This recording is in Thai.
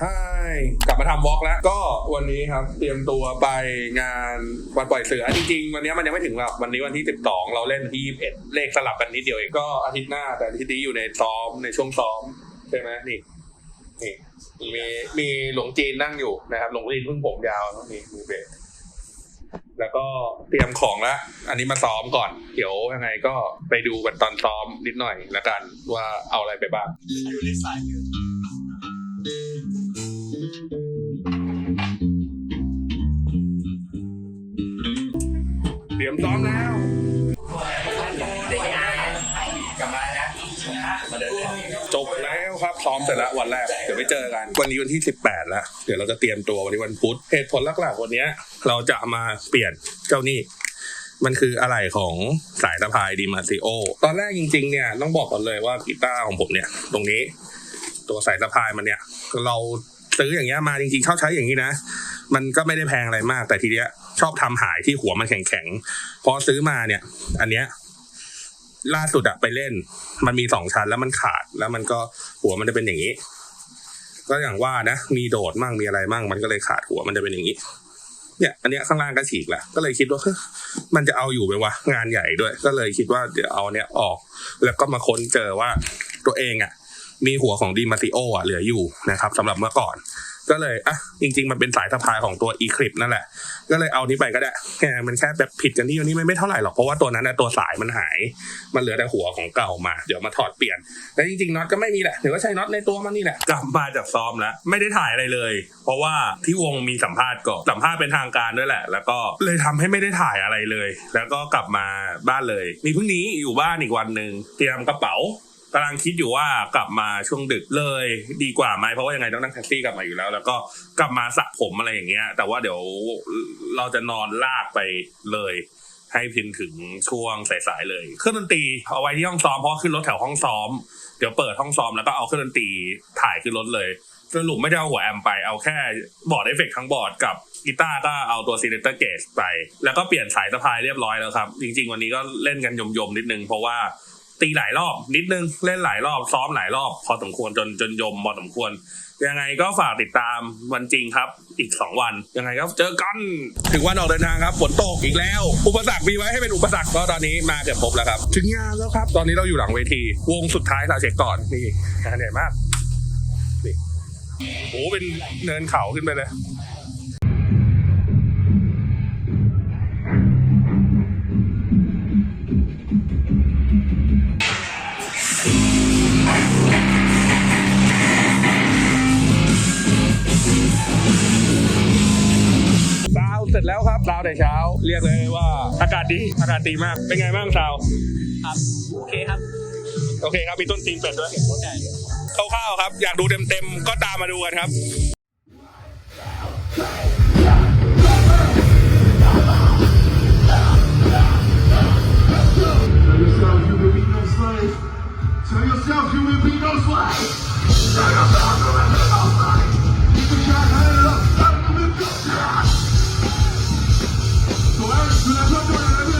ให้กลับมาทำวอล์กแล้ว ก็วันนี้ครับ เตรียมตัวไปงานวันปล่อยเสือจริงๆ วันนี้มันยังไม่ถึงหรอกวันนี้วันที่ 12 เราเล่นที่21เลขสลับกันนิดเดียวเองก็อาทิตย์หน้า แต่อาทิตย์นี้อยู่ในซ้อมในช่วงซ้อมใช่ไหมนี่นี่มีมีหลวงจีนนั่งอยู่นะครับหลวงจีนเพิ่งผมยาวนี่มือเบสแล้วก็เตรียมของแล้วอันนี้มาซ้อมก่อน เดี๋ยวยังไงก็ไปดูกันตอนซ้อมนิดหน่อยละกันว่าเอาอะไรไปบ้างอยู่ในสายเลือ เตรียมซ้อมแล้วกลับแล้วนะมาเดินเล่นจบแล้วครับซ้อมเสร็จแล้ววันแรก เดี๋ยวไปเจอกัน วันนี้วันที่ 18 แล้ว เดี๋ยวเราจะเตรียมตัววันนี้วันพุธเหตุผลหลักๆวันนี้เราจะมาเปลี่ยนเจ้านี่มันคืออะไรของสายสะพายดีมาซิโอ ตอนแรกจริงๆเนี่ยต้องบอกก่อนเลยว่ากีตาร์ของผมเนี่ย ตรงนี้ ตัวสายสะพายมันเนี่ย เราซื้ออย่างเงี้ยมาจริงๆชอบใช้อย่างนี้นะ มันก็ไม่ได้แพงอะไรมากแต่ทีเนี้ย ชอบทำหายที่หัวมันแข็งๆพอซื้อมาเนี่ย อันเนี้ยล่าสุดอะไปเล่น มันมีสองชั้นแล้วมันขาดแล้วมันก็หัวมันจะเป็นอย่างนี้ ก็อย่างว่านะ มีโดดมั่งมีอะไรมั่งมันก็เลยขาดหัวมันจะเป็นอย่างนี้ เนี่ย อันเนี้ยข้างล่างก็ฉีกแหละก็เลยคิดว่าเฮ้ยมันจะเอาอยู่ไหมวะงานใหญ่ด้วย ก็เลยคิดว่าเดี๋ยวเอาเนี้ยออก แล้วก็มาค้นเจอว่าตัวเองอะ มีหัวของดีมาติโออะเหลืออยู่นะครับสำหรับเมื่อก่อน ก็เลยอะจริง ๆ มันเป็นสายสะพายของตัว e c l i p นั่นแหละ ก็เลยเอานี้ไปก็ได้แค่มันแค่แบบผิดกันที่วันนี้ไม่ไม่เท่าไหร่หรอกเพราะว่าตัวนั้นนะตัวสายมันหาย มันเหลือแต่หัวของเก่ามาเดี๋ยวมาถอดเปลี่ยนแต่จริงๆน็อตก็ไม่มีแหละเดี๋ยวก็ใช้น็อตในตัวมันนี่แหละกลับมาจากซ้อมแล้วไม่ได้ถ่ายอะไรเลย เพราะว่าที่วงมีสัมภาษณ์ก่อนสัมภาษณ์เป็นทางการด้วยแหละ แล้วก็เลยทำให้ไม่ได้ถ่ายอะไรเลย แล้วก็กลับมาบ้านเลย มีพรุ่งนี้อยู่บ้านอีกวันหนึ่งเตรียมกระเป๋า กำลังคิดอยู่ว่ากลับมาช่วงดึกเลย ดีกว่าไหมเพราะว่ายังไงต้องนั่งแท็กซี่กลับมาอยู่แล้ว แล้วก็กลับมาสระผมอะไรอย่างเงี้ย แต่ว่าเดี๋ยวเราจะนอนลากไปเลย ให้พินถึงช่วงสายๆเลยเครื่องดนตรีเอาไว้ที่ห้องซ้อมเพราะขึ้นรถแถวห้องซ้อมเดี๋ยวเปิดห้องซ้อมแล้วก็เอาเครื่องดนตรีถ่ายขึ้นรถเลยสรุปไม่ได้เอาหัวแอมไปเอาแค่บอร์ดเอฟเฟกต์ทั้งบอร์ดกับกีตาร์ก็เอาตัวซีเลเตอร์เกจไป แล้วก็เปลี่ยนสายสะพายเรียบร้อยแล้วครับ จริง ๆ วันนี้ก็เล่นกันยมๆนิดนึง เพราะว่า ตีหลายรอบนิดนึงเล่นหลายรอบซ้อมหลายรอบ พอสมควรจนจนยมพอสมควร ยังไงก็ฝากติดตามวันจริงครับ อีก 2 วัน ยังไงก็เจอกัน ถึงวันออกเดินทางครับฝนตกอีกแล้ว อุปสรรคมีไว้ให้เป็นอุปสรรคก็ตอนนี้มาเกือบครบแล้วครับ ถึงงานแล้วครับ ตอนนี้เราอยู่หลังเวที วงสุดท้ายเราเช็คก่อนนี่งานใหญ่มากนี่โอ้เป็นเนินเขาขึ้นไปเลย แล้วครับซาวแต่เช้า เรียกเลยว่าอากาศดีอากาศดีมาก เป็นไงบ้างซาวครับโอเคครับ โอเคครับมีต้นตีนเป็ดด้วยรถใหญ่คร่าวๆครับ อยากดูเต็มๆก็ตามมาดูกันครับ We're not doing it.